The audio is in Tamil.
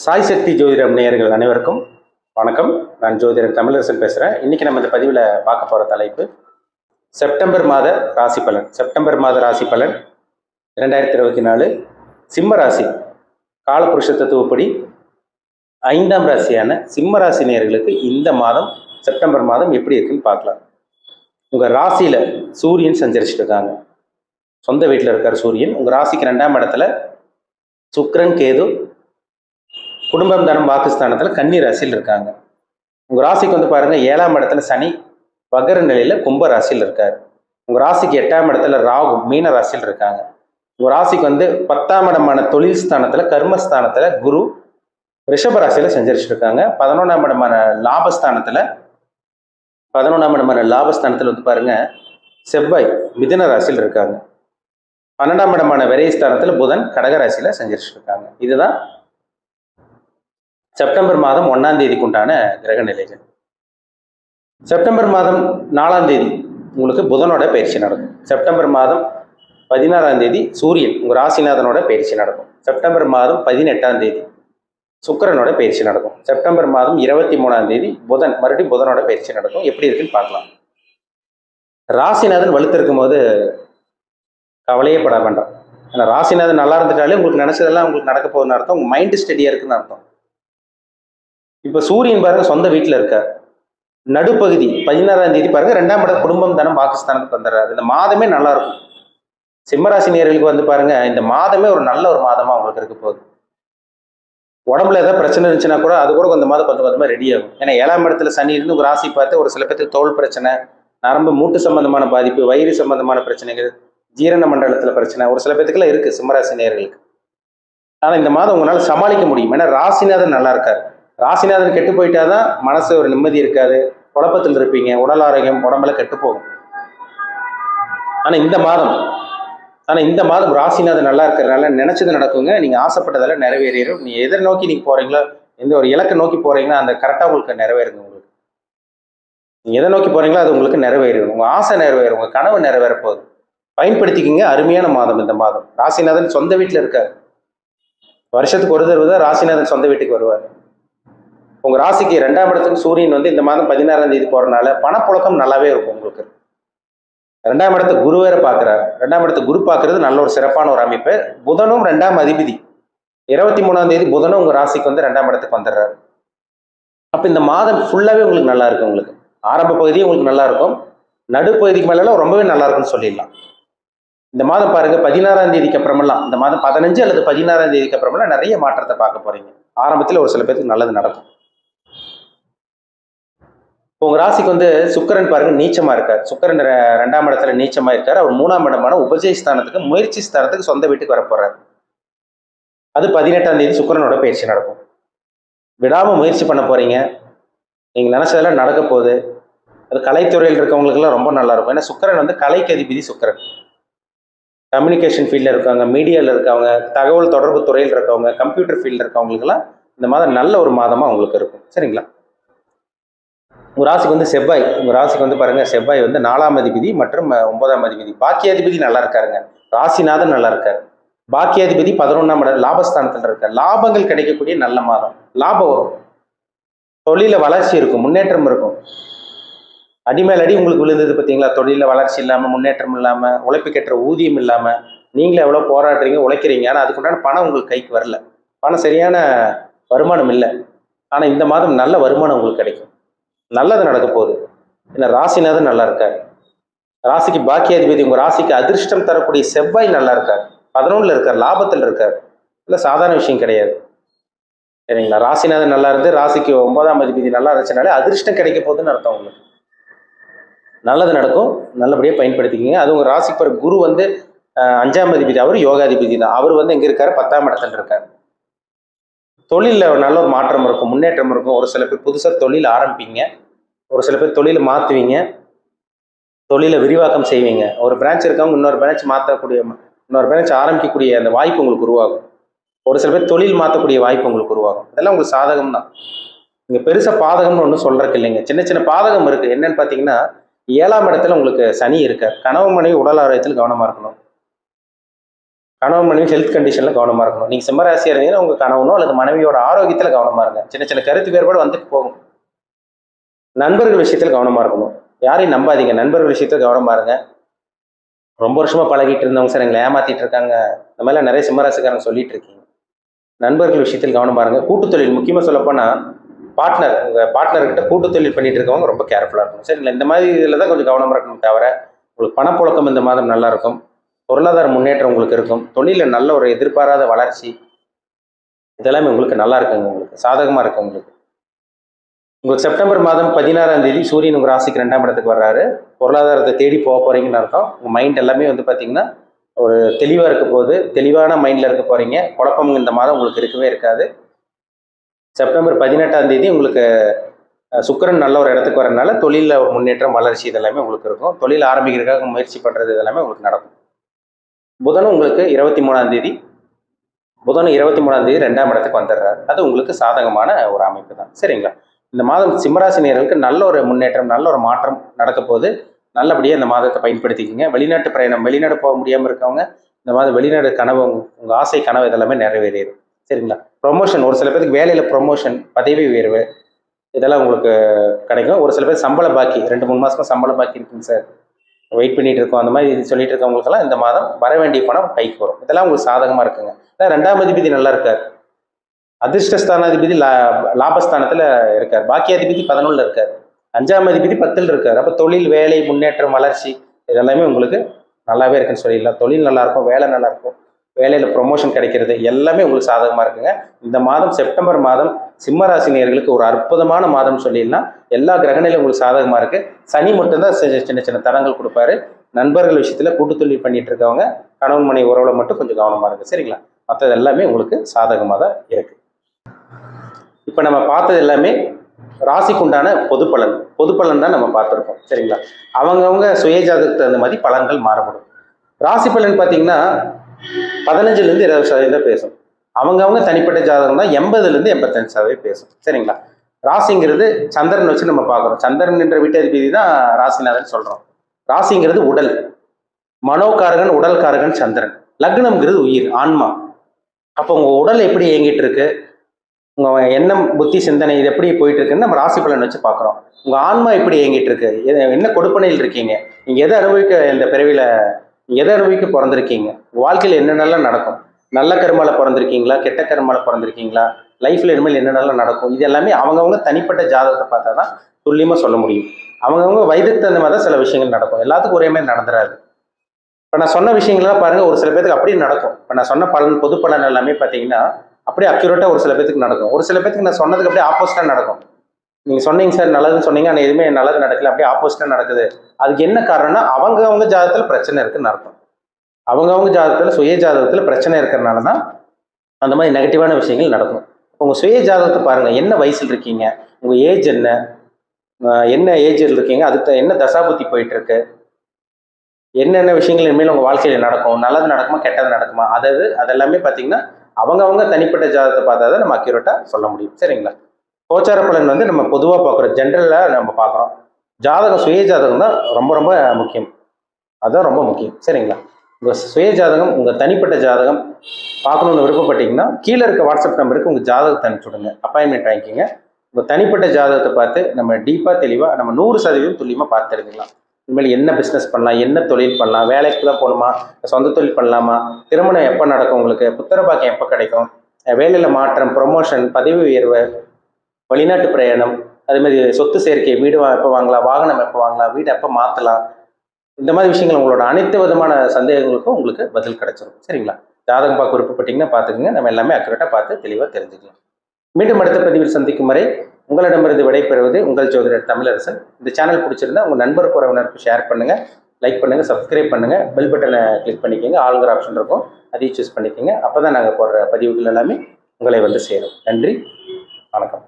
சாய் சக்தி ஜோதிடம் நேயர்கள் அனைவருக்கும் வணக்கம். நான் ஜோதிடர் தமிழரசன் பேசுகிறேன் இன்றைக்கி நம்ம இந்த பதிவில் பார்க்க போகிற தலைப்பு செப்டம்பர் மாத ராசி பலன். செப்டம்பர் மாத ராசி பலன் ரெண்டாயிரத்தி இருபத்தி நாலு. சிம்ம ராசி காலபுருஷ தத்துவப்படி ஐந்தாம் ராசியான சிம்ம ராசி நேயர்களுக்கு இந்த மாதம் செப்டம்பர் மாதம் எப்படி இருக்குன்னு பார்க்கலாம். உங்கள் ராசியில் சூரியன் சஞ்சரிச்சுட்டு இருக்காங்க. சொந்த வீட்டில் இருக்கார் சூரியன். உங்கள் ராசிக்கு ரெண்டாம் இடத்துல சுக்ரன் கேது குடும்பம் தனம் பாகிஸ்தானத்தில் கன்னி ராசியில் இருக்காங்க. உங்கள் ராசிக்கு வந்து பாருங்கள் ஏழாம் இடத்துல சனி வகர நிலையில் கும்ப ராசியில் இருக்கார். உங்கள் ராசிக்கு எட்டாம் இடத்துல ராகு மீன ராசியில் இருக்காங்க. உங்கள் ராசிக்கு வந்து பத்தாம் இடமான தொழில் ஸ்தானத்தில் கர்மஸ்தானத்தில் குரு ரிஷப ராசியில் செஞ்சரிச்சிருக்காங்க. பதினொன்றாம் இடமான லாபஸ்தானத்தில் பதினொன்றாம் இடமான லாபஸ்தானத்தில் வந்து பாருங்கள் செவ்வாய் மிதன ராசியில் இருக்காங்க. பன்னெண்டாம் இடமான விரைஸ்தானத்தில் புதன் கடக ராசியில் செஞ்சரிச்சுட்டு இருக்காங்க இதுதான் செப்டம்பர் மாதம் ஒன்றாம் தேதிக்கு உண்டான கிரக நிலைகள். செப்டம்பர் மாதம் நாலாம் தேதி உங்களுக்கு புதனோட பயிற்சி நடக்கும். செப்டம்பர் மாதம் பதினாறாம் தேதி சூரியன் உங்கள் ராசிநாதனோட பயிற்சி நடக்கும். செப்டம்பர் மாதம் பதினெட்டாம் தேதி சுக்கரனோட பயிற்சி நடக்கும். செப்டம்பர் மாதம் இருபத்தி மூணாம் தேதி புதன் மறுபடியும் புதனோட பயிற்சி நடக்கும். எப்படி இருக்குன்னு பார்க்கலாம். ராசிநாதன் வலுத்திருக்கும் போது கவலையே பட வேண்டாம். ஏன்னா ராசிநாதன் நல்லா இருந்துட்டாலே உங்களுக்கு நினச்சதெல்லாம் உங்களுக்கு நடக்க போகுதுன்னு அர்த்தம். உங்கள் மைண்டு ஸ்டடியாக இருக்குன்னு அர்த்தம். இப்போ சூரியன் பாருங்க சொந்த வீட்டில் இருக்கார் நடுப்பகுதி பதினாறாம் தேதி பாருங்க ரெண்டாம் இடம் குடும்பம் தானே பாகிஸ்தானுக்கு வந்துடுறாரு. இந்த மாதமே நல்லா இருக்கும். சிம்மராசி நேர்களுக்கு வந்து பாருங்க இந்த மாதமே ஒரு நல்ல ஒரு மாதமா உங்களுக்கு இருக்க போகுது. உடம்புல ஏதாவது பிரச்சனை இருந்துச்சுன்னா கூட அது கூட கொஞ்சம் மாதம் கொஞ்சம் கொஞ்சமாக ரெடி ஆகும். ஏன்னா ஏழாம் இடத்துல சனி இருந்து ஒரு ராசி பார்த்து ஒரு சில பேருக்கு தோல் பிரச்சனை நரம்பு மூட்டு சம்பந்தமான பாதிப்பு வயிறு சம்பந்தமான பிரச்சனைகள் ஜீரண மண்டலத்தில் பிரச்சனை ஒரு சில பேத்துக்குலாம் இருக்குது சிம்மராசி நேர்களுக்கு. ஆனால் இந்த மாதம் உங்களால் சமாளிக்க முடியும். ஏன்னா ராசிநாதன் நல்லா இருக்கார். ராசிநாதன் கெட்டு போயிட்டாதான் மனசு ஒரு நிம்மதி இருக்காது. குழப்பத்தில் இருப்பீங்க. உடல் ஆரோக்கியம் உடம்புல கெட்டு போகும். ஆனால் இந்த மாதம் ஆனால் இந்த மாதம் ராசிநாதன் நல்லா இருக்கிறதுனால நினைச்சது நடக்குங்க. நீங்கள் ஆசைப்பட்டதெல்லாம் நிறைவேறிடும் நீ எதை நோக்கி நீங்கள் போறீங்களோ எந்த ஒரு இலக்கை நோக்கி போறீங்களோ அந்த கரெக்டாக உங்களுக்கு நிறைவேறுங்க உங்களுக்கு. நீங்கள் எதை நோக்கி போறீங்களோ அது உங்களுக்கு நிறைவேறும் உங்கள் ஆசை நிறைவேறும். உங்கள் கனவு நிறைவேற போகுது. பயன்படுத்திக்கிங்க. அருமையான மாதம் இந்த மாதம். ராசிநாதன் சொந்த வீட்டில் இருக்கார். வருஷத்துக்கு ஒரு தடவை தான் ராசிநாதன் சொந்த வீட்டுக்கு வருவார். உங்க ராசிக்கு ரெண்டாம் இடத்துக்கு சூரியன் வந்து இந்த மாதம் பதினாறாம் தேதி போறதுனால பணப்புழக்கம் நல்லாவே இருக்கும் உங்களுக்கு. ரெண்டாம் இடத்து குரு வேற பார்க்குறாரு. ரெண்டாம் இடத்து குரு பார்க்கறது நல்ல ஒரு சிறப்பான ஒரு அமைப்பு. புதனும் ரெண்டாம் அதிபதி. இருபத்தி மூணாம் தேதி புதனும் உங்க ராசிக்கு வந்து ரெண்டாம் இடத்துக்கு வந்துடுறாரு. அப்போ இந்த மாதம் ஃபுல்லாகவே உங்களுக்கு நல்லா இருக்கும் உங்களுக்கு. ஆரம்ப பகுதியும் உங்களுக்கு நல்லா இருக்கும். நடுப்பகுதிக்கு மேலாம் ரொம்பவே நல்லா இருக்கும்னு சொல்லிடலாம். இந்த மாதம் பாருங்க பதினாறாம் தேதிக்கு அப்புறமெல்லாம் இந்த மாதம் பதினஞ்சு அல்லது பதினாறாம் தேதிக்கு அப்புறமெல்லாம் நிறைய மாற்றத்தை பார்க்க போறீங்க. ஆரம்பத்தில் ஒரு சில பேருக்கு நல்லது நடக்கும். உங்க ராசிக்கு வந்து சுக்கரன் பாருங்க நீச்சமா இருக்கார். சுக்கரன் ரெண்டாம் இடத்துல நீச்சமா இருக்கார். அவர் மூணாம் இடமான உபஜய ஸ்தானத்துக்கு முயற்சி ஸ்தானத்துக்கு சொந்த வீட்டுக்கு வர போறாரு அது பதினெட்டாம் தேதி சுக்கரனோட பயிற்சி நடக்கும். விடாம முயற்சி பண்ண போறீங்க. நீங்க நினைச்சதெல்லாம் நடக்க போகுது. அது கலைத்துறையில் இருக்கவங்களுக்குலாம் ரொம்ப நல்லா இருக்கும். ஏன்னா சுக்கரன் வந்து கலைக்கு அதிபதி சுக்கரன். கம்யூனிகேஷன் ஃபீல்டில் இருக்கவங்க மீடியாவில் இருக்கவங்க தகவல் தொடர்பு துறையில் இருக்கவங்க கம்ப்யூட்டர் ஃபீல்டில் இருக்கவங்களுக்குலாம் இந்த மாதம் நல்ல ஒரு மாதமாக உங்களுக்கு இருக்கும். சரிங்களா? உங்கள் ராசிக்கு வந்து செவ்வாய். உங்கள் ராசிக்கு வந்து பாருங்கள் செவ்வாய் வந்து நாலாம் அதிபதி மற்றும் ஒன்பதாம் அதிபதி. பாக்கியாதிபதி நல்லா இருக்காருங்க. ராசிநாதன் நல்லா இருக்கார். பாக்கியாதிபதி பதினொன்றாம் இடம் லாபஸ்தானத்தில் இருக்கார். லாபங்கள் கிடைக்கக்கூடிய நல்ல மாதம். லாபம் வரும். தொழில வளர்ச்சி இருக்கும் முன்னேற்றம் இருக்கும். அடிமேல் அடி உங்களுக்கு விழுந்தது பார்த்தீங்களா தொழில வளர்ச்சி இல்லாமல் முன்னேற்றம் இல்லாமல் உழைப்புக்கேற்ற ஊதியம் இல்லாமல் நீங்களே எவ்வளோ போராடுறீங்க உழைக்கிறீங்க. ஆனால் அதுக்குண்டான பணம் உங்களுக்கு கைக்கு வரல. பணம் சரியான வருமானம் இல்லை. ஆனால் இந்த மாதம் நல்ல வருமானம் உங்களுக்கு கிடைக்கும். நல்லது நடக்க போகுது. ஏன்னா ராசிநாதன் நல்லா இருக்கார் ராசிக்கு பாக்கியாதிபதி உங்கள் ராசிக்கு அதிர்ஷ்டம் தரக்கூடிய செவ்வாய் நல்லா இருக்கார். பதினொன்றில் இருக்கார் லாபத்தில் இருக்கார். இல்லை சாதாரண விஷயம் கிடையாது. சரிங்களா? ராசிநாதன் நல்லா இருந்து ராசிக்கு ஒன்பதாம் அதிபதி நல்லா இருந்துச்சுனாலே அதிர்ஷ்டம் கிடைக்க போகுதுன்னு அர்த்தம் உங்களுக்கு. நல்லது நடக்கும். நல்லபடியாக பயன்படுத்திக்கிங்க. அது உங்கள் ராசிக்கு குரு வந்து அஞ்சாம் அதிபதி அவர் யோகாதிபதி தான். அவர் வந்து எங்கே இருக்காரு? பத்தாம் இடத்துல இருக்கார். தொழிலில் நல்ல ஒரு மாற்றம் இருக்கும் முன்னேற்றம் இருக்கும். ஒரு சில பேர் புதுசாக தொழில் ஆரம்பிப்பீங்க ஒரு சில பேர் தொழிலை மாற்றுவீங்க தொழிலை விரிவாக்கம் செய்வீங்க. ஒரு பிரான்ச் இருக்கவங்க இன்னொரு பிரான்ச் மாற்றக்கூடிய இன்னொரு பிரான்ச் ஆரம்பிக்கக்கூடிய அந்த வாய்ப்பு உங்களுக்கு உருவாகும். ஒரு சில பேர் தொழில் மாற்றக்கூடிய வாய்ப்பு உங்களுக்கு உருவாகும். இதெல்லாம் உங்களுக்கு சாதகம் தான். நீங்கள் பெருசாக பாதகம்னு ஒன்றும் சொல்கிறக்கு இல்லைங்க. சின்ன சின்ன பாதகம் இருக்குது என்னன்னு பார்த்தீங்கன்னா ஏழாம் இடத்துல உங்களுக்கு சனி இருக்கார். கணவன் மனைவி உடல் ஆரோக்கியத்தில் கவனமாக இருக்கணும். கணவன் மனைவி ஹெல்த் கண்டிஷனில் கவனமாக இருக்கணும். நீங்கள் சிம்மராசியாக இருந்தீங்கன்னா உங்கள் கணவனோ அல்லது மனைவியோட ஆரோக்கியத்தில் கவனமாக இருங்க. சின்ன சின்ன கருத்து வேறுபாடு வந்துட்டு போகும். நண்பர்கள் விஷயத்தில் கவனமாக இருக்கணும். யாரையும் நம்பாதீங்க. நண்பர்கள் விஷயத்தில் கவனமாக இருங்க. ரொம்ப வருஷமாக பழகிட்டு இருந்தவங்க சார் எங்களை ஏமாத்திட்டு இருக்காங்க. இந்த மாதிரிலாம் நிறைய சிம்மராசிக்காரங்க சொல்லிட்டு இருக்கீங்க. நண்பர்கள் விஷயத்தில் கவனமாக இருங்க. கூட்டு தொழில் முக்கியமாக சொல்லப்போனால் பார்ட்னர் உங்கள் பார்ட்னர்கிட்ட கூட்டுத்தொழில் பண்ணிட்டு இருக்கவங்க ரொம்ப கேர்ஃபுல்லாக இருக்கும் சரிங்களா இந்த மாதிரி இதில் தான் கொஞ்சம் கவனமாக இருக்கணும் தவிர உங்களுக்கு பணப்புழக்கம் இந்த மாதம் நல்லா இருக்கும். பொருளாதார முன்னேற்றம் உங்களுக்கு இருக்கும். தொழிலில் நல்ல ஒரு எதிர்பாராத வளர்ச்சி. இதெல்லாமே உங்களுக்கு நல்லா இருக்குங்க உங்களுக்கு. சாதகமாக இருக்கும் உங்களுக்கு. உங்களுக்கு செப்டம்பர் மாதம் பதினாறாம் தேதி சூரியன் உங்கள் ராசிக்கு ரெண்டாம் இடத்துக்கு வர்றாரு. பொருளாதாரத்தை தேடி போக போகிறீங்கன்னு அர்த்தம். உங்கள் மைண்ட் எல்லாமே வந்து பார்த்தீங்கன்னா ஒரு தெளிவாக இருக்க போகுது. தெளிவான மைண்டில் இருக்க போகிறீங்க குழப்பம் இந்த மாதம் உங்களுக்கு இருக்கவே இருக்காது. செப்டம்பர் பதினெட்டாம் தேதி உங்களுக்கு சுக்கரன் சுக்கிரன் நல்ல ஒரு இடத்துக்கு வரனால தொழிலில் ஒரு முன்னேற்றம் வளர்ச்சி இதெல்லாமே உங்களுக்கு இருக்கும். தொழில் ஆரம்பிக்கிறதுக்காக முயற்சி பண்ணுறது இதெல்லாமே உங்களுக்கு நடக்கும். புதனும் உங்களுக்கு இருபத்தி மூணாம் தேதி புதனும் இருபத்தி மூணாம் தேதி ரெண்டாம் இடத்துக்கு வந்துடுறாரு. அது உங்களுக்கு சாதகமான ஒரு அமைப்பு தான். சரிங்களா? இந்த மாதம் சிம்மராசினியர்களுக்கு நல்ல ஒரு முன்னேற்றம் நல்ல ஒரு மாற்றம் நடக்க போது நல்லபடியாக இந்த மாதத்தை பயன்படுத்திக்கிங்க. வெளிநாட்டு பிரயாணம் வெளிநாடு போக முடியாமல் இருக்கவங்க இந்த மாதம் வெளிநாடு கனவு உங்கள் ஆசை கனவு இதெல்லாமே நிறைவேறிடும். சரிங்களா? ப்ரொமோஷன் ஒரு சில பேருக்கு வேலையில் ப்ரொமோஷன் பதவி உயர்வு இதெல்லாம் உங்களுக்கு கிடைக்கும். ஒரு சில பேர் சம்பள பாக்கி ரெண்டு மூணு மாசமா சம்பள பாக்கி இருக்குங்க சார். வெயிட் பண்ணிட்டு இருக்கோம் அந்த மாதிரி இது சொல்லிட்டு இருக்கவங்களுக்கெல்லாம் இந்த மாதம் வர வேண்டிய பணம் கைக்கு வரும். இதெல்லாம் உங்களுக்கு சாதகமாக இருக்குங்க. அதான் ரெண்டாம் அதிபதி நல்லா இருக்கார். அதிர்ஷ்டஸ்தானாதிபதி லா லாபஸ்தானத்தில் இருக்கார். பாக்கியாதிபதி பதினொன்றில் இருக்கார். அஞ்சாம் அதிபதி பத்தில் இருக்கார். அப்போ தொழில் வேலை முன்னேற்றம் வளர்ச்சி இதெல்லாமே உங்களுக்கு நல்லாவே இருக்குன்னு சொல்லிடலாம். தொழில் நல்லாயிருக்கும் வேலை நல்லாயிருக்கும் வேலையில் ப்ரொமோஷன் கிடைக்கிறது எல்லாமே உங்களுக்கு சாதகமாக இருக்குங்க. இந்த மாதம் செப்டம்பர் மாதம் சிம்மராசி நேர்களுக்கு ஒரு அற்புதமான மாதம் சொல்லிடலாம் எல்லா கிரகணிலும் உங்களுக்கு சாதகமாக இருக்குது சனி மட்டும்தான் சி- சின்ன சின்ன தடங்கள் கொடுப்பாரு. நண்பர்கள் விஷயத்தில் கூட்டுத்தொழில் பண்ணிட்டு இருக்கவங்க கணவன் மனை உறவுல மட்டும் கொஞ்சம் கவனமாக இருக்குது சரிங்களா? மற்றது எல்லாமே உங்களுக்கு சாதகமாக தான் இருக்குது இப்போ நம்ம பார்த்தது எல்லாமே ராசிக்கு உண்டான பொது பலன். பொது பலன் தான் நம்ம பார்த்துருக்கோம். சரிங்களா? அவங்கவுங்க சுயஜாதகத்துக்கு தகுந்த மாதிரி பலன்கள் மாறுபடும் ராசி பலன் பார்த்தீங்கன்னா பதினஞ்சுலேருந்து இருபது சதவீதம் பேசும். அவங்கவுங்க தனிப்பட்ட ஜாதகம் தான் எண்பதுலேருந்து எண்பத்தஞ்சு சதவீதம் பேசும். சரிங்களா? ராசிங்கிறது சந்திரன் வச்சு நம்ம பார்க்குறோம். சந்திரன் என்ற வீட்டதிபதி தான் ராசிநாதன் சொல்கிறோம் ராசிங்கிறது உடல். மனோகாரகன் உடல்காரகன் சந்திரன். லக்னம்ங்கிறது உயிர் ஆன்மா. அப்போ உங்கள் உடல் எப்படி இயங்கிட்டு இருக்கு உங்கள் எண்ணம் புத்தி சிந்தனை இது எப்படி போயிட்டு இருக்குன்னு நம்ம ராசி பலன் வச்சு பார்க்குறோம். உங்கள் ஆன்மா எப்படி இயங்கிட்டு இருக்கு எது- என்ன கொடுப்பனையில் இருக்கீங்க? நீங்கள் எதை அனுபவிக்க இந்த பிறவியில் எதை அனுபவிக்க பிறந்திருக்கீங்க? வாழ்க்கையில் என்னென்னலாம் நடக்கும்? நல்ல கருமால பிறந்திருக்கீங்களா கெட்ட கருமால பிறந்திருக்கீங்களா லைஃப்பில் இனிமேல் என்னென்னலாம் நடக்கும் இது எல்லாமே அவங்கவுங்க தனிப்பட்ட ஜாதகத்தை பார்த்தா தான் துல்லியமாக சொல்ல முடியும். அவங்கவுங்க வயதுக்கு தகுந்த மாதிரி தான் சில விஷயங்கள் நடக்கும். எல்லாத்துக்கும் ஒரே மாதிரி நடந்துடாது இப்போ நான் சொன்ன விஷயங்கள்லாம் பாருங்கள் ஒரு சில பேருக்கு அப்படியே நடக்கும். இப்போ நான் சொன்ன பலன் பொது பலன் எல்லாமே பார்த்தீங்கன்னா அப்படியே அக்யூரேட்டாக ஒரு சில பேத்துக்கு நடக்கும். ஒரு சில பேத்துக்கு நான் சொன்னதுக்கு அப்படியே ஆப்போசிட்டாக நடக்கும். நீங்கள் சொன்னீங்க சார் நல்லதுன்னு சொன்னீங்க ஆனால் எதுவுமே நல்லது நடக்கல அப்படியே ஆப்போசிட்டாக நடக்குது. அதுக்கு என்ன காரணம்னா அவங்க அவங்க ஜாதகத்தில் பிரச்சனை இருக்குன்னு நடக்கும் அவங்கவுங்க ஜாதகத்தில் சுய ஜாதகத்தில் பிரச்சனை இருக்கிறனால தான் அந்த மாதிரி நெகட்டிவான விஷயங்கள் நடக்கும். உங்கள் சுய ஜாதகத்தை பாருங்கள் என்ன வயசில் இருக்கீங்க? உங்கள் ஏஜ் என்ன? என்ன ஏஜில் இருக்கீங்க? அதுக்கு என்ன தசாபுத்தி போயிட்டுருக்கு? என்னென்ன விஷயங்கள் இனிமேல் உங்கள் வாழ்க்கையில் நடக்கும்? நல்லது நடக்குமா கெட்டது நடக்குமா? அதாவது அதெல்லாமே பார்த்தீங்கன்னா அவங்கவுங்க தனிப்பட்ட ஜாதகத்தை பார்த்தா தான் நம்ம அக்யூரேட்டாக சொல்ல முடியும். சரிங்களா? கோச்சார பலன் வந்து நம்ம பொதுவாக பார்க்குறோம் ஜென்ரலாக நம்ம பார்க்குறோம் ஜாதகம் சுய ஜாதகம் தான் ரொம்ப ரொம்ப முக்கியம். அதுதான் ரொம்ப முக்கியம். சரிங்களா? உங்கள் சுய ஜாதகம் உங்கள் தனிப்பட்ட ஜாதகம் பார்க்கணுன்னு விருப்பப்பட்டீங்கன்னா கீழே இருக்க வாட்ஸ்அப் நம்பருக்கு உங்கள் ஜாதகத்தை அனுப்பிச்சு விடுங்க அப்பாயின்மெண்ட் வாங்கிக்கிங்க. உங்கள் தனிப்பட்ட ஜாதகத்தை பார்த்து நம்ம டீப்பாக தெளிவாக நம்ம நூறு சதவீதம் துல்லியமாக பார்த்து தெரிஞ்சுக்கலாம். இனிமேல் என்ன பிஸ்னஸ் பண்ணலாம் என்ன தொழில் பண்ணலாம் வேலைக்கு தான் போகணுமா சொந்த தொழில் பண்ணலாமா திருமணம் எப்போ நடக்கும் உங்களுக்கு புத்திர பாக்கியம் எப்போ கிடைக்கும் வேலையில் மாற்றம் ப்ரொமோஷன் பதவி உயர்வு வெளிநாட்டு பிரயாணம் அதேமாதிரி சொத்து சேர்க்கை வீடு வா- எப்போ வாங்கலாம் வாகனம் எப்போ வாங்கலாம் வீடு எப்போ மாற்றலாம் இந்த மாதிரி விஷயங்கள் உங்களோட அனைத்து விதமான சந்தேகங்களுக்கும் உங்களுக்கு பதில் கிடைச்சிரும். சரிங்களா? ஜாதகம் பார்க்க விருப்பப்பட்டீங்கன்னா பார்த்துக்கோங்க. நம்ம எல்லாமே அக்குரேட்டாக பார்த்து தெளிவாக தெரிஞ்சுக்கலாம். மீண்டும் அடுத்த பதிவில் சந்திக்கும் வரை உங்களிடமிருந்து விடைபெறுவது உங்கள் ஜோதிடர் தமிழரசன். இந்த சேனல் பிடிச்சிருந்தா உங்கள் நண்பர் உறவினருக்கு ஷேர் பண்ணுங்கள் லைக் பண்ணுங்கள் சப்ஸ்கிரைப் பண்ணுங்கள் பெல் பட்டனை கிளிக் பண்ணிக்கோங்க. ஆளுங்கிற ஆப்ஷன் இருக்கும். அதையும் சூஸ் பண்ணிக்கோங்க. அப்போ தான் நாங்கள் போடுற பதிவுகள் எல்லாமே உங்களை வந்து சேரும். நன்றி. வணக்கம்.